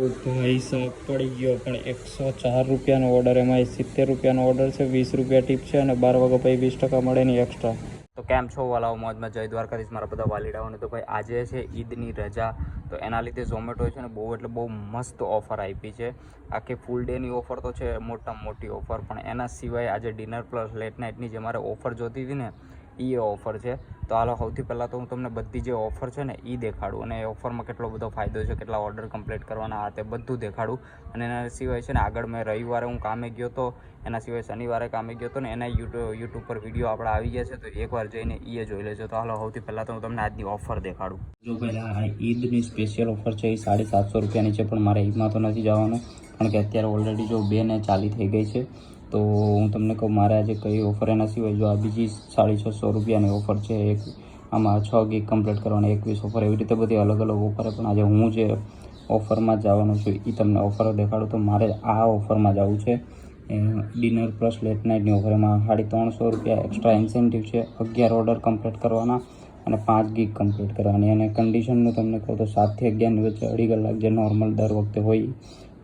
ભાઈ સાહેબ પડી ગયો, પણ એકસો ચાર રૂપિયાનો ઓર્ડર એમાં સિત્તેર રૂપિયાનો ઓર્ડર છે, વીસ રૂપિયા ટીપ છે અને બાર વાગ્યા પછી વીસ ટકા મળે ને એક્સ્ટ્રા તો કેમ છો વાલાઓ? મોજમાં જય દ્વારકાધીશ, મારા બધા વાલીડાઓને. તો ભાઈ, આજે છે ઈદની રજા. તો એના લીધે ઝોમેટો છે ને બહુ, એટલે બહુ મસ્ત ઓફર આપી છે. આખી ફૂલ ડેની ઓફર તો છે, મોટામાં મોટી ઓફર પણ એના સિવાય આજે ડિનર પ્લસ લેટ નાઇટની જે મારે ઓફર જોતી હતી ને એ ઓફર છે. તો હાલો, સૌથી પહેલાં તો હું તમને બધી જે ઓફર છે ને એ દેખાડું અને એ ઓફરમાં કેટલો બધો ફાયદો છે, કેટલા ઓર્ડર કમ્પ્લીટ કરવાના, આ તે બધું દેખાડું. અને એના સિવાય છે ને, આગળ મેં રવિવારે હું કામે ગયો તો, એના સિવાય શનિવારે કામે ગયો હતો ને, એના યુટ્યુબ યુટ્યુબ પર વીડિયો આપણે આવી ગયા છે, તો એકવાર જઈને એ જોઈ લેજો. તો હાલો, સૌથી પહેલાં તો હું તમને આજની ઓફર દેખાડું. જો પહેલાં ઈદની સ્પેશિયલ ઓફર છે, એ સાડી સાતસો રૂપિયાની છે, પણ મારે ઈદમાં તો નથી જવાનું. કારણ કે અત્યારે ઓલરેડી જો બે ને ચાલી થઈ ગઈ છે તો હું તમને કહું, મારે આજે કઈ ઓફર એના સિવાય જો આ બીજી સાડી છસો રૂપિયાની ઓફર છે, એક આમાં છ ગીગ કમ્પ્લીટ કરવાની, એકવીસ ઓફર એવી રીતે બધી અલગ અલગ ઓફર પણ આજે હું જે ઓફરમાં જવાનું છું એ તમને ઓફર દેખાડું તો મારે આ ઓફરમાં જવું છે. ડિનર પ્લસ લેટ નાઇટની ઓફર એમાં સાડી ત્રણસો રૂપિયા એક્સ્ટ્રા ઇન્સેન્ટિવ છે, અગિયાર ઓર્ડર કમ્પ્લીટ કરવાના અને પાંચ ગીગ કમ્પ્લીટ કરવાની. અને કન્ડિશનનું તમને કહું તો સાતથી અગિયારની વચ્ચે અઢી કલાક જે નોર્મલ દર વખતે હોય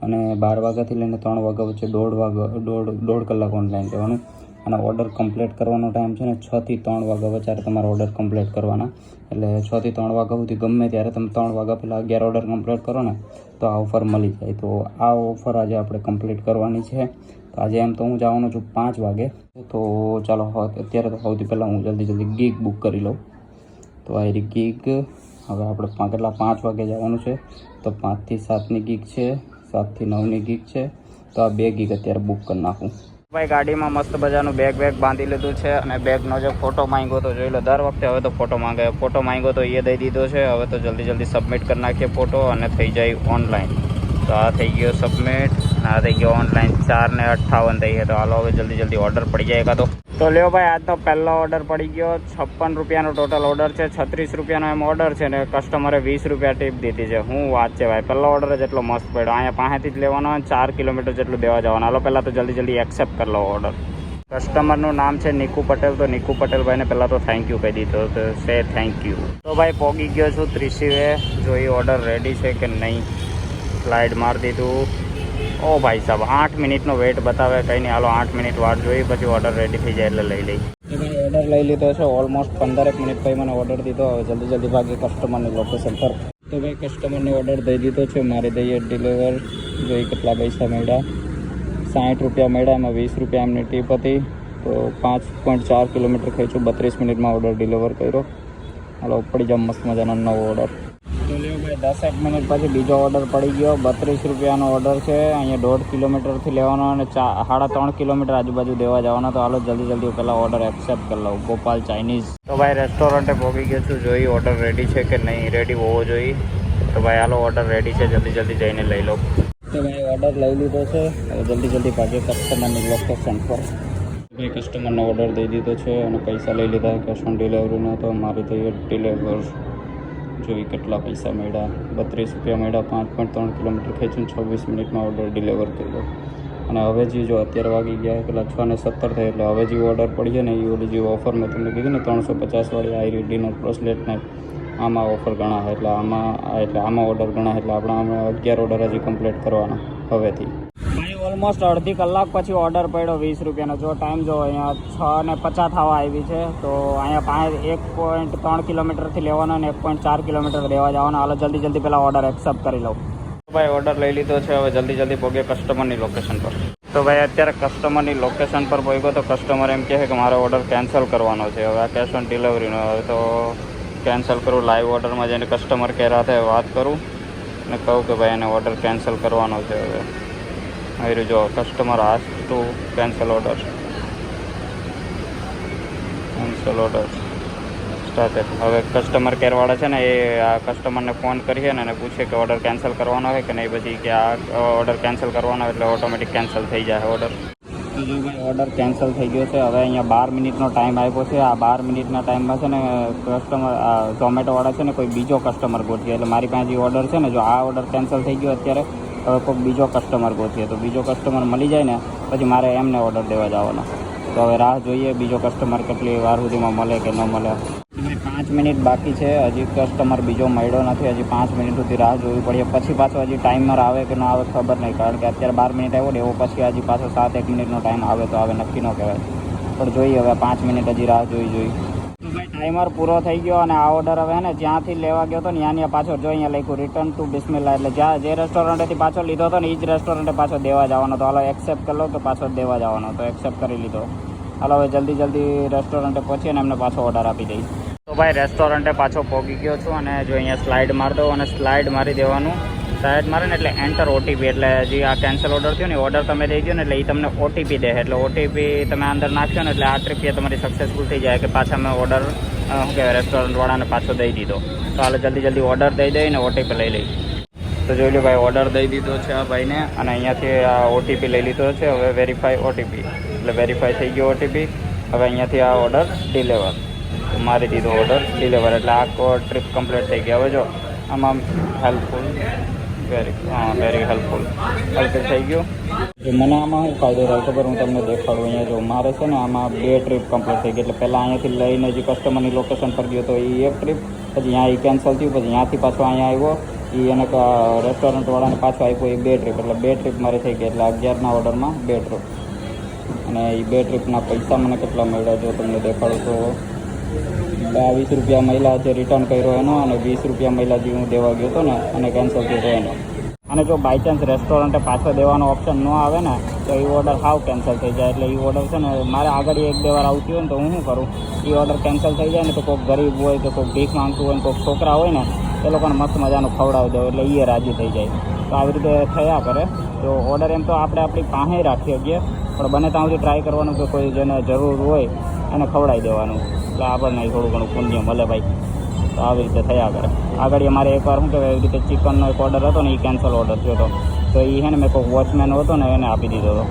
અને બાર વાગ્યાથી લઈને ત્રણ વાગ્યા વચ્ચે દોઢ વાગ્યા દોઢ દોઢ કલાક ઓનલાઈન રહેવાનું. અને ઓર્ડર કમ્પ્લીટ કરવાનો ટાઈમ છે ને છથી ત્રણ વાગ્યા વચ્ચે તમારે ઓર્ડર કમ્પ્લીટ કરવાના. એટલે છથી ત્રણ વાગ્યા સુધી ગમે ત્યારે તમે ત્રણ વાગ્યા પહેલાં અગિયાર ઓર્ડર કમ્પ્લીટ કરો ને, તો આ ઓફર મળી જાય. તો આ ઓફર આજે આપણે કમ્પ્લીટ કરવાની છે. તો આજે એમ તો હું જવાનો છું પાંચ વાગે. તો ચાલો, અત્યારે તો સૌથી પહેલાં હું જલ્દી જલ્દી ગીગ બુક કરી લઉં. તો આ ગીગ હવે આપણે કેટલા? પાંચ વાગે જવાનું છે. તો પાંચથી સાતની ગીગ છે. સાતથી નવની ગીગ છે. તો આ બે ગીગ અત્યારે બુક કરી નાખું. ભાઈ, ગાડીમાં મસ્ત મજાનું બેગ બેગ બાંધી લીધું છે અને બેગનો જે ફોટો માંગ્યો તો જોઈ લો, દર વખતે હવે તો ફોટો માંગે. ફોટો માંગ્યો તો એ દઈ દીધો છે. હવે તો જલ્દી જલ્દી સબમિટ કરી નાખીએ ફોટો અને થઈ જાય ઓનલાઈન તો આ થઈ ગયો સબમિટ અને આ થઈ ગયો ઓનલાઈન ચાર ને અઠ્ઠાવન થઈ ગયા. તો હાલો, હવે જલ્દી જલ્દી ઓર્ડર પડી જાય એકાદો. તો લ્યો ભાઈ, આજનો પહેલો ઓર્ડર પડી ગયો. છપ્પન રૂપિયાનો ટોટલ ઓર્ડર છે, છત્રીસ રૂપિયાનો એમ ઓર્ડર છે ને કસ્ટમરે વીસ રૂપિયા ટીપ દીધી છે. હું વાત છે ભાઈ, પહેલો ઓર્ડર જ એટલો મસ્ત પડ્યો. અહીંયા પાસેથી જ લેવાનો ચાર કિલોમીટર જેટલું દેવા જવાનું. હાલો, પહેલાં તો જલ્દી જલ્દી એક્સેપ્ટ કરી લો ઓર્ડર કસ્ટમરનું નામ છે નિકુ પટેલ. તો નિકુ પટેલભાઈને પહેલાં તો થેન્ક યુ કહી દીધો. તો સે થેન્ક યુ તો ભાઈ, પોગી ગયો છું. ત્રીસીવે જો એ ઓર્ડર રેડી છે કે નહીં? સ્લાઇડ મારી દીધું. ઓ ભાઈ સાહેબ, આઠ મિનિટનો વેટ બતાવે કંઈ નહીં. હાલો, આઠ મિનિટ વાટ જોઈ પછી ઓર્ડર રેડી થઈ જાય એટલે લઈ લઈ ઓર્ડર લઈ લીધો છે ઓલમોસ્ટ પંદરેક મિનિટ પછી મને ઓર્ડર દીધો. હવે જલ્દી જલ્દી ભાગી કસ્ટમરની લોકેશન પર. તો ભાઈ કસ્ટમરને ઓર્ડર દઈ દીધો છે, મારી દઈએ ડિલિવર જોઈ કેટલા પૈસા મળ્યા. સાઠ રૂપિયા મળ્યા, એમાં વીસ રૂપિયા એમની ટીપ હતી. તો પાંચ પોઈન્ટ ચાર કિલોમીટર ખેંચું બત્રીસ મિનિટમાં ઓર્ડર ડિલિવર કર્યો. હાલો પડી જાવ મસ્ત મજાનો નવો ઓર્ડર તો એક દસેક મિનિટ પછી બીજો ઓર્ડર પડી ગયો. બત્રીસ રૂપિયાનો ઓર્ડર છે. અહીંયા દોઢ કિલોમીટરથી લેવાનો અને ચા સાડા ત્રણ કિલોમીટર આજુબાજુ દેવા જવાનો. તો હાલો જલ્દી જલ્દી પહેલાં ઓર્ડર એક્સેપ્ટ કરી લઉં. ગોપાલ ચાઇનીઝ તો ભાઈ રેસ્ટોરન્ટે પહોંચી ગયો છું. જોઈ ઓર્ડર રેડી છે કે નહીં? રેડી હોવો જોઈએ. તો ભાઈ હાલો ઓર્ડર રેડી છે. જલ્દી જલ્દી જઈને લઈ લો તો ભાઈ ઓર્ડર લઈ લીધો છે. હવે જલ્દી જલ્દી ભાગે કસ્ટમરની લોકેશન પર. ભાઈ કસ્ટમરનો ઓર્ડર દઈ દીધો છે અને પૈસા લઈ લીધા. કેશ ઓન ડિલિવરીનો તો મારી થઈ ડિલિવર જોઈ કેટલા પૈસા મળ્યા. બત્રીસ રૂપિયા મળ્યા, પાંચ પોઈન્ટ ત્રણ કિલોમીટર ખેંચીને છવ્વીસ મિનિટમાં ઓર્ડર ડિલિવર કર્યો. અને હવે જે જો અત્યારે વાગી ગયા, પેલા છ ને સત્તર થાય, એટલે હવે જે ઓર્ડર પડી છે ને એ ઓલી જે ઓફર મેં તમને કીધી ને, ત્રણસો પચાસવાળી આયરી ડિનર પ્લસ લેટ નાઇટ આમાં ઓફર ગણા એટલે આમાં એટલે આમાં ઓર્ડર ગણા એટલે આપણે આમાં અગિયાર ઓર્ડર હજી કમ્પ્લીટ કરવાના હવેથી. ઓલમોસ્ટ અડધી કલાક પછી ઓર્ડર પડ્યો, વીસ રૂપિયાનો. જો ટાઈમ જો અહીંયા છ ને પચાસ થવા આવી છે, તો અહીંયા પાંચ, એક પોઈન્ટ ત્રણ કિલોમીટરથી લેવાનો અને એક પોઈન્ટ ચાર કિલોમીટર રહેવા જવાનો. હાલો, જલ્દી જલ્દી પહેલાં ઓર્ડર એક્સેપ્ટ કરી લઉં. ભાઈ ઓર્ડર લઈ લીધો છે. હવે જલ્દી જલ્દી પહોંચે કસ્ટમરની લોકેશન પર. તો ભાઈ, અત્યારે કસ્ટમરની લોકેશન પર પહોંચ્યો તો કસ્ટમર એમ કહે કે મારે ઓર્ડર કેન્સલ કરવાનો છે. હવે આ કેશ ઓન ડિલિવરીનો હવે તો કેન્સલ કરું લાઈવ ઓર્ડરમાં જઈને કસ્ટમર કેર સાથે વાત કરું. અને કહું કે ભાઈ, એને ઓર્ડર કેન્સલ કરવાનો છે હવે. આવી જો customer ask to cancel order cancel order started હવે કસ્ટમર કેરવાળા છે ને, એ આ કસ્ટમરને ફોન કરીએ ને પૂછે કે ઓર્ડર કેન્સલ કરવાનો હોય કે નહીં, પછી કે આ ઓર્ડર કેન્સલ કરવાનો એટલે ઓટોમેટિક કેન્સલ થઈ જાય ઓર્ડર ઓર્ડર કેન્સલ થઈ ગયો છે, હવે અહીંયા બાર મિનિટનો ટાઈમ આપ્યો છે. આ બાર મિનિટના ટાઈમમાં છે ને કસ્ટમર ઝોમેટોવાળા છે ને, કોઈ બીજો કસ્ટમર ગોઠવ્યો એટલે મારી પાસે જે ઓર્ડર છે ને, જો આ ઓર્ડર કેન્સલ થઈ ગયો અત્યારે હવે કોઈ બીજો કસ્ટમર ગોતીએ તો બીજો કસ્ટમર મળી જાય ને, પછી મારે એમને ઓર્ડર દેવા જવાનો. તો હવે રાહ જોઈએ બીજો કસ્ટમર કેટલી વાર સુધીમાં મળે કે ન મળે. પાંચ મિનિટ બાકી છે, હજી કસ્ટમર બીજો મળ્યો નથી, હજી પાંચ મિનિટ સુધી રાહ જોવી પડી. પછી પાછો હજી ટાઈમર આવે કે ન આવે ખબર નહીં, કારણ કે અત્યારે બાર મિનિટ આવ્યો ને, એવો પછી હજી પાછો સાત એક મિનિટનો ટાઈમ આવે તો આવે, નક્કી ન કહેવાય. પણ જોઈએ હવે પાંચ મિનિટ હજી રાહ જોઈ જોઈ. ટાઈમર પૂરો થઈ ગયો અને આ ઓર્ડર હવે ને જ્યાંથી લેવા ગયો હતો ને ત્યાં પાછો જો અહીંયા લખ્યું રિટર્ન ટુ બિસ્મિલ્લા એટલે જ્યાં જે રેસ્ટોરન્ટથી પાછો લીધો હતો ને એ જ રેસ્ટોરન્ટે પાછો દેવા જવાનો તો હાલો એક્સેપ્ટ કરી લો તો પાછો દેવા જવાનો તો એક્સેપ્ટ કરી લીધો. હાલો હવે જલ્દી જલ્દી રેસ્ટોરન્ટે પહોંચી અને એમને પાછો ઓર્ડર આપી દઈશ તો ભાઈ રેસ્ટોરન્ટે પાછો પહોંચી ગયો છું અને જો અહીંયા સ્લાઇડ મારી દો અને સ્લાઇડ મારી દેવાનું. સ્લાઇડ મારે ને એટલે એન્ટર ઓટીપી એટલે જે આ કેન્સલ ઓર્ડર થયો ને ઓર્ડર તમે દઈ દો ને એટલે એ તમને ઓટીપી દે. એટલે ઓટીપી તમે અંદર નાખ્યો ને એટલે આ ટ્રીપ તમારી સક્સેસફુલ થઈ જાય કે પાછા મેં ઓર્ડર શું કહેવાય રેસ્ટોરન્ટવાળાને પાછો દઈ દીધો. તો હાલ જલ્દી જલ્દી ઓર્ડર દઈ દઈને ઓટીપી લઈ લઈ. તો જોઈ લો ભાઈ ઓર્ડર દઈ દીધો છે આ ભાઈને અને અહીંયાથી આ ઓટીપી લઈ લીધો છે. હવે વેરીફાઈ ઓટીપી એટલે વેરીફાઈ થઈ ગયો ઓટીપી હવે અહીંયાથી આ ઓર્ડર ડિલેવર મારી દીધો ઓર્ડર ડિલેવર એટલે આખો ટ્રીપ કમ્પ્લીટ થઈ ગઈ હવે જો, આમાં હેલ્પફુલ વેરી હા વેરી હેલ્પફુલ હેલ્પફુલ થઈ ગયું. મને આમાં શું ફાયદો થાય ખબર હું તમને દેખાડું અહીંયા જો મારે છે ને આમાં બે ટ્રીપ કમ્પ્લીટ થઈ ગઈ. એટલે પહેલાં અહીંયાથી લઈને જે કસ્ટમરની લોકેશન પર ગયો તો એ એક ટ્રીપ પછી અહીંયા એ કેન્સલ થયું, પછી ત્યાંથી પાછો અહીંયા આવ્યો. એ એને રેસ્ટોરન્ટવાળાને પાછો આપ્યો, એ બે ટ્રીપ એટલે બે ટ્રીપ મારી થઈ ગઈ એટલે અગિયારના ઓર્ડરમાં બે ટ્રીપ અને એ બે ટ્રીપના પૈસા મને કેટલા મળ્યા, જો તમને દેખાડું તો. બાવીસ રૂપિયા મહિલા જે રિટર્ન કર્યો એનો અને વીસ રૂપિયા મહિલા જે હું દેવા ગયો હતો ને, અને કેન્સલ થયો એનો. અને જો બાય ચાન્સ રેસ્ટોરન્ટે પાછો દેવાનો ઓપ્શન ન આવે ને, તો એ ઓર્ડર હાવ કેન્સલ થઈ જાય. એટલે એ ઓર્ડર છે ને, મારે આગળ એક બે વાર આવતી હોય ને, તો હું શું કરું? એ ઓર્ડર કેન્સલ થઈ જાય ને, તો કોઈક ગરીબ હોય કે કોઈક ભીખ માંગતું હોય ને, કોઈક છોકરા હોય ને, એ લોકોને મસ્ત મજાનું ખવડાવી દો એટલે એ રાજી થઈ જાય. તો આવી રીતે થયા કરે. તો ઓર્ડર એમ તો આપણે આપણી પાસે રાખી શકીએ, પણ બને ત્યાં સુધી ટ્રાય કરવાનું કે કોઈ જેને જરૂર હોય, એને ખવડાવી દેવાનું. એટલે આપણને થોડું ઘણું પુણ્ય મળે ભાઈ. તો આવી રીતે થયા કરે. આગળ અમારે એકવાર શું કહેવાય, એવી રીતે ચિકનનો એક ઓર્ડર હતો ને એ કેન્સલ ઓર્ડર થયો હતો. તો એ છે ને મેં કોઈ વોચમેન હતો ને, એને આપી દીધો હતો.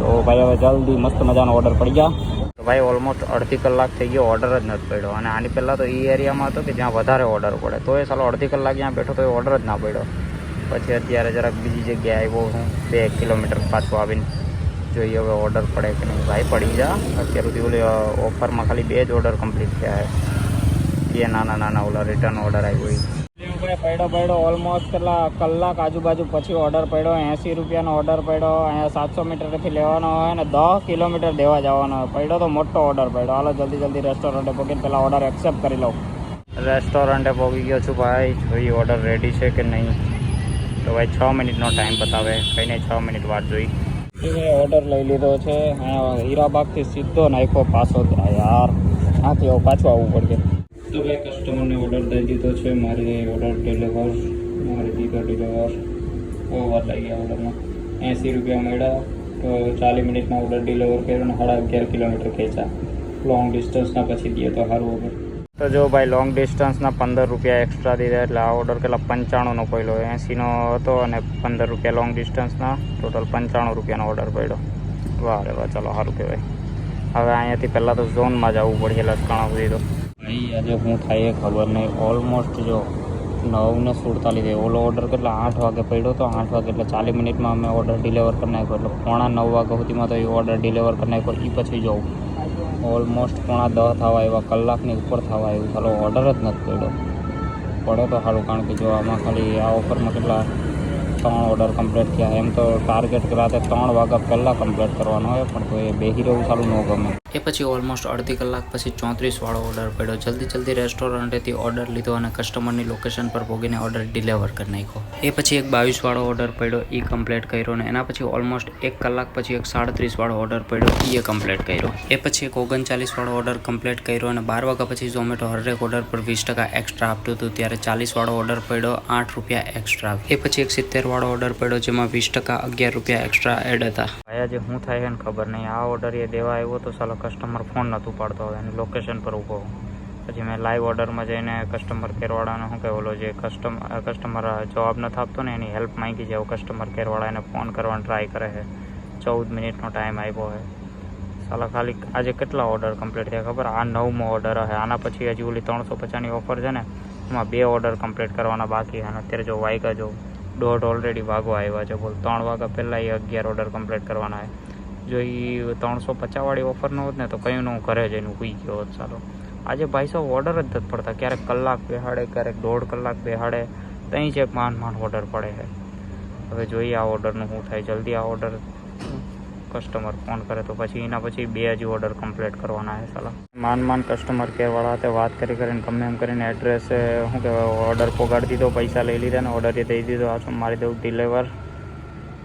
તો ભાઈ હવે જલ્દી મસ્ત મજાનો ઓર્ડર પડી ગયા. તો ભાઈ ઓલમોસ્ટ અડધી કલાક થઈ ગયો ઓર્ડર જ નથી પડ્યો. અને આની પહેલાં તો એ એરિયામાં હતો કે જ્યાં વધારે ઓર્ડર પડે. તો એ સાલો અડધી કલાક જ્યાં બેઠો તો એ ઓર્ડર જ ના પડ્યો. પછી અત્યારે જરાક બીજી જગ્યાએ આવ્યો હું, બે કિલોમીટર પાછું આવીને. જોઈએ હવે ઓર્ડર પડે કે નહીં. ભાઈ પડી જા. અત્યાર સુધી ઓલી ઓફરમાં ખાલી બે જ ઓર્ડર કમ્પ્લીટ થયા છે. બે નાના નાના ઓલા રિટર્ન ઓર્ડર આવ્યો એ પડ્યો પડ્યો ઓલમોસ્ટ કેટલા કલાક આજુબાજુ પછી ઓર્ડર પડ્યો. એંસી રૂપિયાનો ઓર્ડર પડ્યો. અહીંયા સાતસો મીટરથી લેવાનો હોય ને દસ કિલોમીટર દેવા જવાનો હોય. પડ્યો તો મોટો ઓર્ડર પડ્યો. હાલો જલ્દી જલ્દી રેસ્ટોરન્ટે પહોંચીને પહેલાં ઓર્ડર એક્સેપ્ટ કરી લઉં. રેસ્ટોરન્ટે પહોંચી ગયો છું ભાઈ. જોઈએ ઓર્ડર રેડી છે કે નહીં? તો ભાઈ છ મિનિટનો ટાઈમ બતાવે. કંઈ નહીં છ મિનિટ વાત જોઈ. ઓર્ડર લઈ લીધો છે. હીરાબાગથી સીધો નાખ્યો પાછો યાર, આથી હવે પાછું આવવું પડશે. તો ભાઈ કસ્ટમરને ઓર્ડર દઈ દીધો છે. મારી ઓર્ડર ડિલિવર મારી દીધો ડિલિવર બહુ વાર લાગી ગયા ઓર્ડરમાં એંસી રૂપિયા મળ્યા. તો ચાલીસ મિનિટમાં ઓર્ડર ડિલિવર કર્યો અને સાડા અગિયાર કિલોમીટર ખેંચા લોંગ ડિસ્ટન્સના પછી દઈએ તો સારું વગર તો જો ભાઈ લોંગ ડિસ્ટન્સના પંદર રૂપિયા એક્સ્ટ્રા દીધા એટલે આ ઓર્ડર કેટલા? પંચાણુંનો પડ્યો. એંસીનો હતો અને પંદર રૂપિયા લોંગ ડિસ્ટન્સના ટોટલ પંચાણું રૂપિયાનો ઓર્ડર પડ્યો. વાહ રે વાહ, ચાલો સારું કહેવાય. હવે અહીંયાથી પહેલાં તો ઝોનમાં જવું પડશે લસકાણા સુધી તો. ભાઈ આજે શું થાય ખબર નહીં. ઓલમોસ્ટ જો નવ ને સુડતાલીસ ઓલો ઓર્ડર કેટલા? આઠ વાગે પડ્યો તો આઠ વાગે એટલે ચાલીસ મિનિટમાં અમે ઓર્ડર ડિલિવર કરી નાખ્યો. એટલે પોણા નવ વાગ્યા સુધીમાં તો એ ઓર્ડર ડિલિવર કરી નાખ્યો. એ પછી જવું ઓલમોસ્ટ પોણા દહ થવા એવા કલાકની ઉપર થવા એવું ચાલો ઓર્ડર જ નથી પડ્યો પડે તો સારું, કારણ કે જો આમાં ખાલી આ ઓફરમાં કેટલા ત્રણ ઓર્ડર કમ્પ્લીટ થયા. એમ તો ટાર્ગેટ રાતે ત્રણ વાગ્યા પહેલાં કમ્પ્લીટ કરવાનો હોય, પણ તો એ બેહી રહેવું સારું ન ગમે. એ પછી ઓલમોસ્ટ અડધી કલાક પછી ચોત્રીસવાળો ઓર્ડર પડ્યો. જલ્દી જલ્દી રેસ્ટોરન્ટેથી ઓર્ડર લીધો અને કસ્ટમરની લોકેશન પર ભોગીને ઓર્ડર ડિલિવર કરી નાખ્યો. એ પછી એક બાવીસવાળો ઓર્ડર પડ્યો એ કમ્પ્લીટ કર્યો ને એના પછી ઓલમોસ્ટ એક કલાક પછી એક સાડત્રીસ વાળો ઓર્ડર પડ્યો એ કમ્પ્લીટ કર્યો. એ પછી એક ઓગણચાલીસ વાળો ઓર્ડર કમ્પ્લીટ કર્યો અને બાર વાગ્યા પછી ઝોમેટો હરેક ઓર્ડર પર વીસ ટકા એક્સ્ટ્રા આપતું હતું. ત્યારે ચાલીસ વાળો ઓર્ડર પડ્યો, આઠ રૂપિયા એક્સ્ટ્રા એ પછી એક સિત્તેરવાળો ઓર્ડર પડ્યો, જેમાં વીસ ટકા અગિયાર રૂપિયા એક્સ્ટ્રા એડ હતા. ભાઈ, આજે શું થાય છે ખબર નહીં. આ ઓર્ડર એ દેવા આવ્યો તો સાલો કસ્ટમર ફોન નહોતું પાડતો. હવે એની લોકેશન પર ઊભો પછી મેં લાઈવ ઓર્ડરમાં જઈને કસ્ટમર કેરવાળાને શું કે ઓલો જે કસ્ટમ કસ્ટમર જવાબ નથી આપતો ને એની હેલ્પ માંગી જાવ કસ્ટમર કેરવાળા એને ફોન કરવાનો ટ્રાય કરે છે. ચૌદ મિનિટનો ટાઈમ આવ્યો છે. સાલા, ખાલી આજે કેટલા ઓર્ડર કમ્પ્લીટ થયા ખબર? આ નવમો ઓર્ડર હશે આના પછી હજી ઓલી ત્રણસો પચાસની ઓફર છે ને, એમાં બે ઓર્ડર કમ્પ્લીટ કરવાના બાકી અને અત્યારે જો વાગ્યા જો દોઢ ઓલરેડી વાગો આવ્યા છે. બોલ, ત્રણ વાગ્યા પહેલાં એ અગિયાર ઓર્ડર કમ્પ્લીટ કરવાના છે. જો એ ત્રણસો પચાસવાળી ઓફર ન હોત ને તો કયું હું ઘરે જઈને સૂઈ ગયો હોત, ચાલો. આજે ભાઈ સાહેબ ઓર્ડર જ નથી પડતા. ક્યારેક કલાક બેહાડે, ક્યારેક દોઢ કલાક બેહાડે. ત્યાં જ એક માંડ માંડ ઓર્ડર પડે છે. હવે જોઈએ આ ઓર્ડરનું શું થાય, જલ્દી આ ઓર્ડર કસ્ટમર ફોન કરે તો પછી એના પછી બે હજી ઓર્ડર કમ્પ્લીટ કરવાના છે સાલા માન માન કસ્ટમર કેરવાળા હાથે વાત કરી કરીને, ગમે એમ કરીને એડ્રેસ શું કહેવાય ઓર્ડર પોગાડી દીધો, પૈસા લઈ લીધા ને ઓર્ડર એ દઈ દીધો, આ મારી દઉં ડિલેવર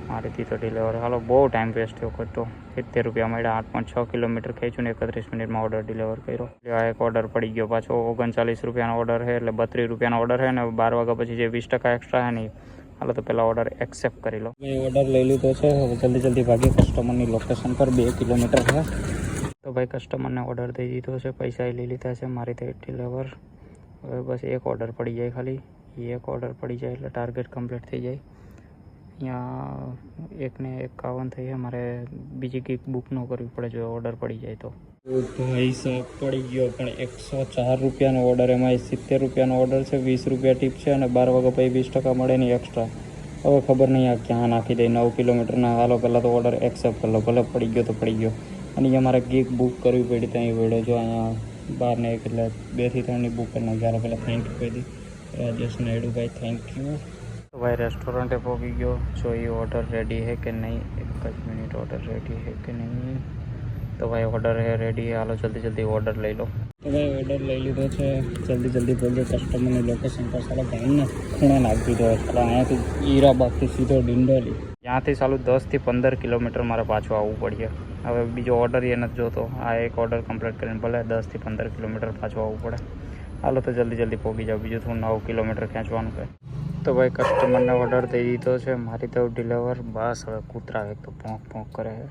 મારી તો ડિલેવર હાલો બહુ ટાઈમ વેસ્ટ થયો કરતો સિત્તેર રૂપિયા મળ્યા આઠ પોઈન્ટ છ કિલોમીટર ખેંચ્યું ને એકત્રીસ મિનિટમાં ઓર્ડર ડિલિવર કર્યો. આ એક ઓર્ડર પડી ગયો. પાછો ઓગણચાલીસ રૂપિયાનો ઓર્ડર છે એટલે બત્રીસ રૂપિયાનો ઓર્ડર છે ને બાર વાગ્યા પછી જે વીસ ટકા એક્સ્ટ્રા છે ને હાલો તો પહેલાં ઓર્ડર એક્સેપ્ટ કરી લો. ઓર્ડર લઈ લીધો છે. હવે જલ્દી જલ્દી ભાગી કસ્ટમરની લોકેશન પર બે કિલોમીટર છે. તો ભાઈ કસ્ટમરને ઓર્ડર દઈ દીધો છે પૈસા લઈ લીધા છે મારી તે ડિલિવર હવે બસ એક ઓર્ડર પડી જાય ખાલી. એ એક ઓર્ડર પડી જાય એટલે ટાર્ગેટ કમ્પ્લીટ થઈ જાય. અહીંયા એકને એકાવન થઈ મારે બીજી કંઈક બુક ન કરવી પડે જો ઓર્ડર પડી જાય તો. ભાઈ સાહેબ પડી ગયો, પણ એકસો ચાર રૂપિયાનો ઓર્ડર એમાં સિત્તેર રૂપિયાનો ઓર્ડર છે, વીસ રૂપિયા ટીપ છે અને બાર વાગ્યા પછી વીસ ટકા મળે નહીં એક્સ્ટ્રા હવે ખબર નહીં આ ક્યાં નાખી દે, નવ કિલોમીટરના હાલો, પહેલાં તો ઓર્ડર એક્સેપ્ટ કરી ભલે પડી ગયો તો પડી ગયો. અને અહીંયા મારે ગીક બુક કરવી પડી ત્યાં વેડો જો અહીંયા બારને એક એટલે બેથી ત્રણની બુક કરીને અગિયાર પહેલાં થેન્ક યુ કહી દી. રાજેશ નાયડુભાઈ થેન્ક યુ તો ભાઈ રેસ્ટોરન્ટે પહોંચી ગયો જો એ ઓર્ડર રેડી હે કે નહીં એક જ મિનિટ ઓર્ડર રેડી હે કે નહીં તો ભાઈ ઓર્ડર હે રેડી હાલો જલ્દી જલ્દી ઓર્ડર લઈ લો તો ભાઈ ઓર્ડર લઈ લીધો છે જલ્દી જલ્દી બોલજો કસ્ટમરની લોકેશન પર સાલા ગામને ખૂણે નાખી દીધો છે સાલા અહીંયાથી હીરાબાગથી સીધો ડિંડોલી ત્યાંથી સાલું દસથી પંદર કિલોમીટર મારે પાછું આવવું પડશે હવે બીજો ઓર્ડર એ નથી જોતો આ એક ઓર્ડર કમ્પ્લીટ કરીને ભલે દસથી પંદર કિલોમીટર પાછું આવવું પડે હાલો તો જલ્દી જલ્દી પહોંચી જાઓ બીજું થોડું નવ કિલોમીટર ખેંચવાનું છે તો ભાઈ કસ્ટમરને ઓર્ડર દઈ દીધો છે. મારી તો ડિલેવર બસ હવે કૂતરા એક તો પોંક પોંક કરે છે.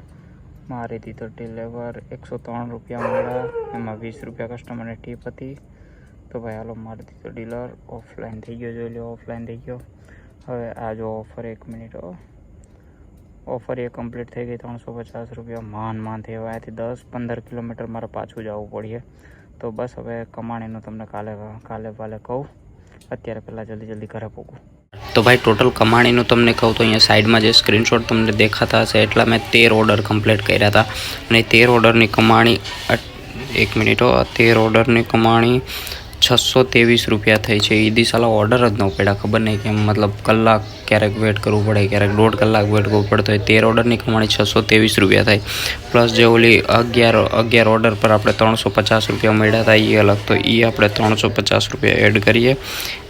મારી દીધો ડિલેવર એકસો ત્રણ રૂપિયા મળ્યા. એમાં વીસ રૂપિયા કસ્ટમરને ટીપ હતી. તો ભાઈ હાલો, મારી દીધો ડીલર ઓફલાઈન થઈ ગયો, જોઈ લો ઓફલાઈન થઈ ગયો. હવે આ જો ઓફર એક મિનિટ ઓફર એ કમ્પ્લીટ થઈ ગઈ, ત્રણસો પચાસ રૂપિયા. માન માન હવે અહીંયાથી દસ પંદર કિલોમીટર મારે પાછું જવું પડીએ. તો બસ હવે કમાણીનું તમને કાલે કાલે કાલે કહું. અત્યારે પહેલાં જલ્દી જલ્દી ઘરે પહોંચું તો ભાઈ ટોટલ કમાણીનું તમને કહું તો અહીંયા સાઈડમાં જે સ્ક્રીનશોટ તમને દેખાતા હશે, એટલા મેં તેર ઓર્ડર કમ્પ્લીટ કર્યા હતા. અને તેર ઓર્ડરની કમાણી એક મિનિટ તેર ઓર્ડરની કમાણી છસો ત્રેવીસ રૂપિયા થઈ છે. એ દિશાલા ઓર્ડર જ ન પડ્યા. ખબર નહીં કેમ, મતલબ કલાક ક્યારેક વેટ કરવું પડે, ક્યારેક દોઢ કલાક વેટ કરવું પડતો હોય તેર ઓર્ડરની કમાણી છસો ત્રેવીસ રૂપિયા થાય. પ્લસ જે ઓલી અગિયાર અગિયાર ઓર્ડર પર આપણે ત્રણસો પચાસ રૂપિયા મળ્યા હતા એ અલગ. તો એ આપણે ત્રણસો પચાસ રૂપિયા એડ કરીએ.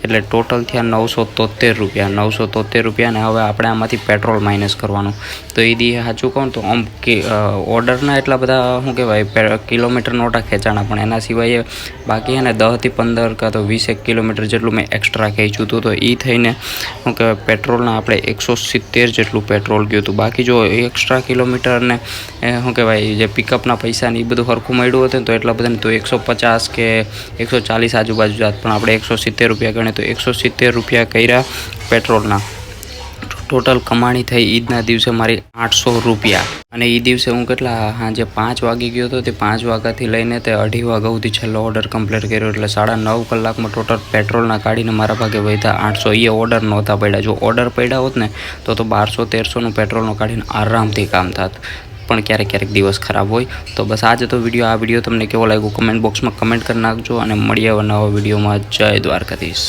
એટલે ટોટલ થયા નવસો તોતેર રૂપિયા. નવસો તોતેર રૂપિયા ને હવે આપણે આમાંથી પેટ્રોલ માઇનસ કરવાનું. તો એ દી સાચું કહું તો આમ કે ઓર્ડરના એટલા બધા, શું કહેવાય કિલોમીટર નોટા ખેંચાણા. પણ એના સિવાય બાકી છે ને દસથી પંદર કાં તો વીસેક કિલોમીટર જેટલું મેં એક્સ્ટ્રા ખેંચ્યું હતું તો એ થઈને, શું કહેવાય પેટ્રોલના આપણે એકસો સિત્તેર જેટલું પેટ્રોલ ગયું હતું બાકી જો એક્સ્ટ્રા કિલોમીટરને શું કહેવાય, જે પિકઅપના પૈસાને એ બધું સરખું મળ્યું હતું તો એટલા બધાને તો એકસો પચાસ કે એકસો ચાલીસ આજુબાજુ જાત. પણ આપણે એકસો સિત્તેર રૂપિયા ગણે તો એકસો સિત્તેર રૂપિયા કર્યા પેટ્રોલના. ટોટલ કમાણી થઈ ઈદના દિવસે મારી આઠસો રૂપિયા. અને એ દિવસે હું કેટલા સાંજે પાંચ વાગી ગયો હતો તે પાંચ વાગ્યાથી લઈને તે અઢી વાગ્યા સુધી છેલ્લો ઓર્ડર કમ્પ્લીટ કર્યો. એટલે સાડા નવ કલાકમાં ટોટલ પેટ્રોલના કાઢીને મારા ભાગે વધ્યા આઠસો. એ ઓર્ડર નહોતા પડ્યા. જો ઓર્ડર પડ્યા હોત ને, તો તો બારસો તેરસોનું પેટ્રોલનું કાઢીને આરામથી કામ થાત. પણ ક્યારેક ક્યારેક દિવસ ખરાબ હોય. તો બસ આજે તો વીડિયો આ વીડિયો તમને કેવો લાગ્યો? કમેન્ટ બોક્સમાં કમેન્ટ કરી નાખજો અને મળીએ નવા વિડીયોમાં જય દ્વારકાધીશ.